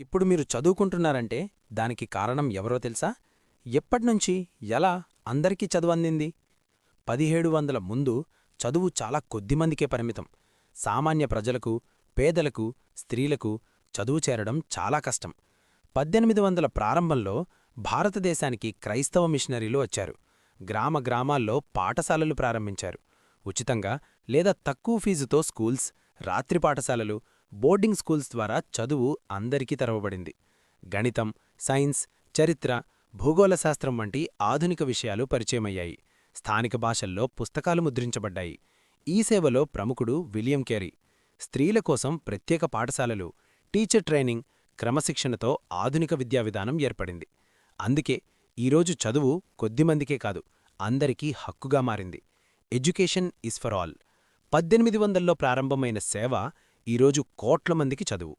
ఇప్పుడు మీరు చదువుకుంటున్నారంటే దానికి కారణం ఎవరో తెలుసా? ఎప్పటినుంచి ఎలా అందరికీ చదువు అందింది? పదిహేడు వందల ముందు చదువు చాలా కొద్దిమందికే పరిమితం. సామాన్య ప్రజలకు పేదలకు స్త్రీలకు చదువు చేరడం చాలా కష్టం. పద్దెనిమిది వందల ప్రారంభంలో భారతదేశానికి క్రైస్తవ మిషనరీలు వచ్చారు. గ్రామ గ్రామాల్లో పాఠశాలలు ప్రారంభించారు. ఉచితంగా లేదా తక్కువ ఫీజుతో స్కూల్స్ రాత్రి పాఠశాలలు బోర్డింగ్ స్కూల్స్ ద్వారా చదువు అందరికీ తెరవబడింది. గణితం సైన్స్ చరిత్ర భూగోళశాస్త్రం వంటి ఆధునిక విషయాలు పరిచయమయ్యాయి. స్థానిక భాషల్లో పుస్తకాలు ముద్రించబడ్డాయి. ఈ సేవలో ప్రముఖుడు విలియం కేరీ. స్త్రీల కోసం ప్రత్యేక పాఠశాలలు టీచర్ ట్రైనింగ్ క్రమశిక్షణతో ఆధునిక విద్యా విధానం ఏర్పడింది. అందుకే ఈరోజు చదువు కొద్దిమందికే కాదు అందరికీ హక్కుగా మారింది. Education is for all. పద్దెనిమిది వందల్లో ప్రారంభమైన సేవ ఈరోజు కోట్ల మందికి చదువు.